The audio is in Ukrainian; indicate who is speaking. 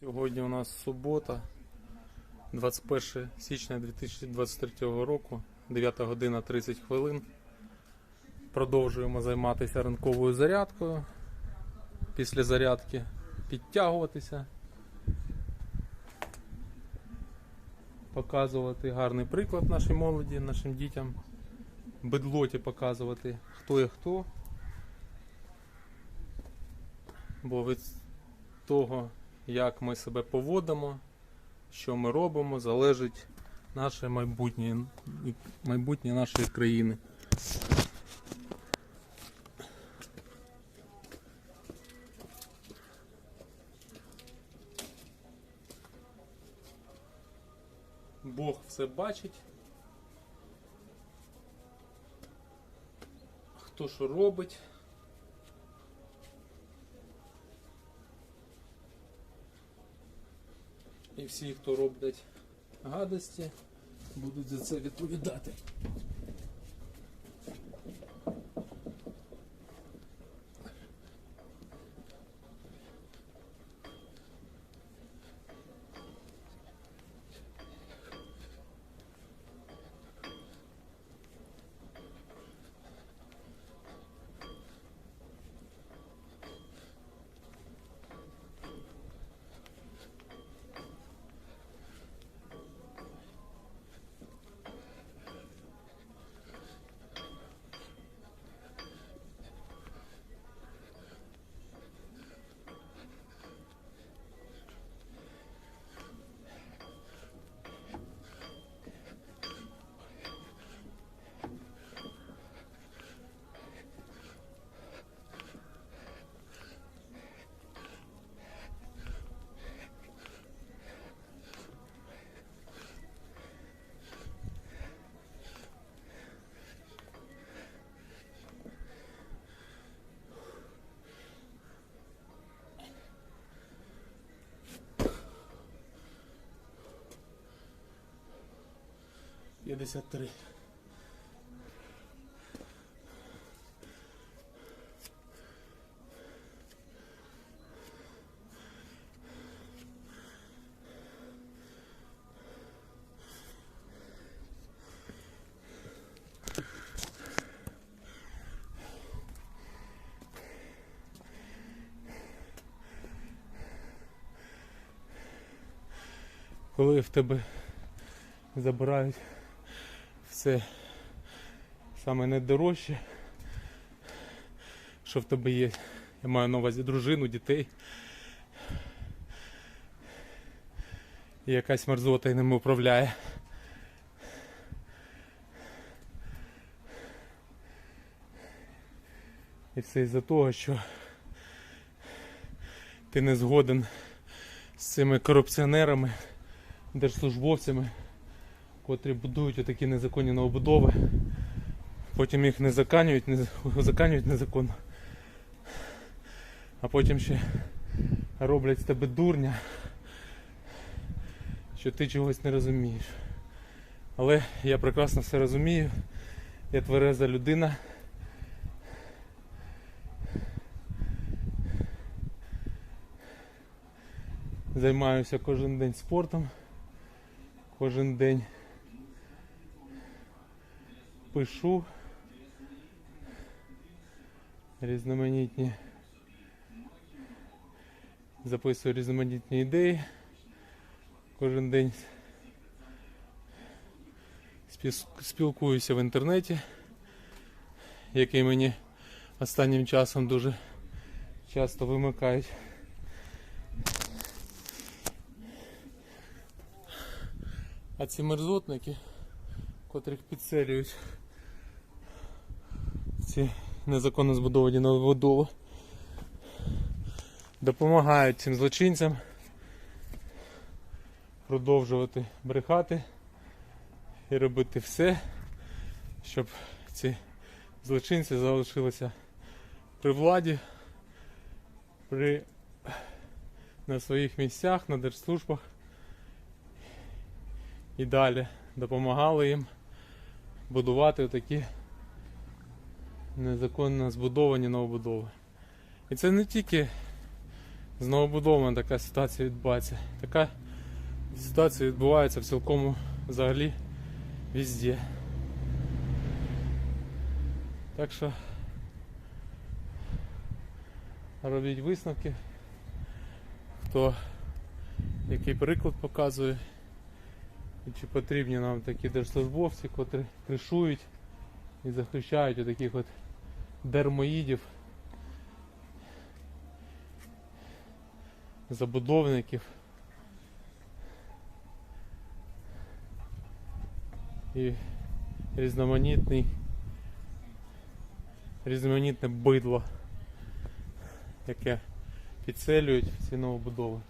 Speaker 1: Сьогодні у нас субота, 21 січня 2023 року, 9 година 30 хвилин. Продовжуємо займатися ранковою зарядкою. Після зарядки підтягуватися, показувати гарний приклад нашій молоді, нашим дітям, бедлоті показувати, хто є хто. Бо від того, як ми себе поводимо, що ми робимо, залежить наше майбутнє, майбутнє нашої країни. Бог все бачить. Хто що робить. І всі, хто роблять гадості, будуть за це відповідати. П'ятдесят три. Коли в тебе забирають все саме найдорожче, що в тебе є. Я маю на увазі дружину, дітей. І якась мерзота і ними управляє. І все із-за того, що ти не згоден з цими корупціонерами, держслужбовцями котрі будують отакі незаконні новобудови. Потім їх не заканюють, не заканюють незаконно. А потім ще роблять з тебе дурня, що ти чогось не розумієш. Але я прекрасно все розумію. Я твереза людина. Займаюся кожен день спортом, кожен день пишу різноманітні, записую різноманітні ідеї. Кожен день спілкуюся в інтернеті, який мені останнім часом дуже часто вимикають. А ці мерзотники, котрих підселюють ці незаконно збудовані новобудови, допомагають цим злочинцям продовжувати брехати і робити все, щоб ці злочинці залишилися при владі, при, на своїх місцях, на держслужбах. І далі допомагали їм будувати такі незаконно збудовані новобудови. І це не тільки з новобудовами така ситуація відбувається. Така ситуація відбувається в цілкому взагалі везде. Так що робіть висновки, хто який приклад показує, і чи потрібні нам такі держслужбовці, котрі кришують і захищають таких от дермоїдів, забудовників. І різноманітний різноманітне бидло, яке підселюють ці новобудови.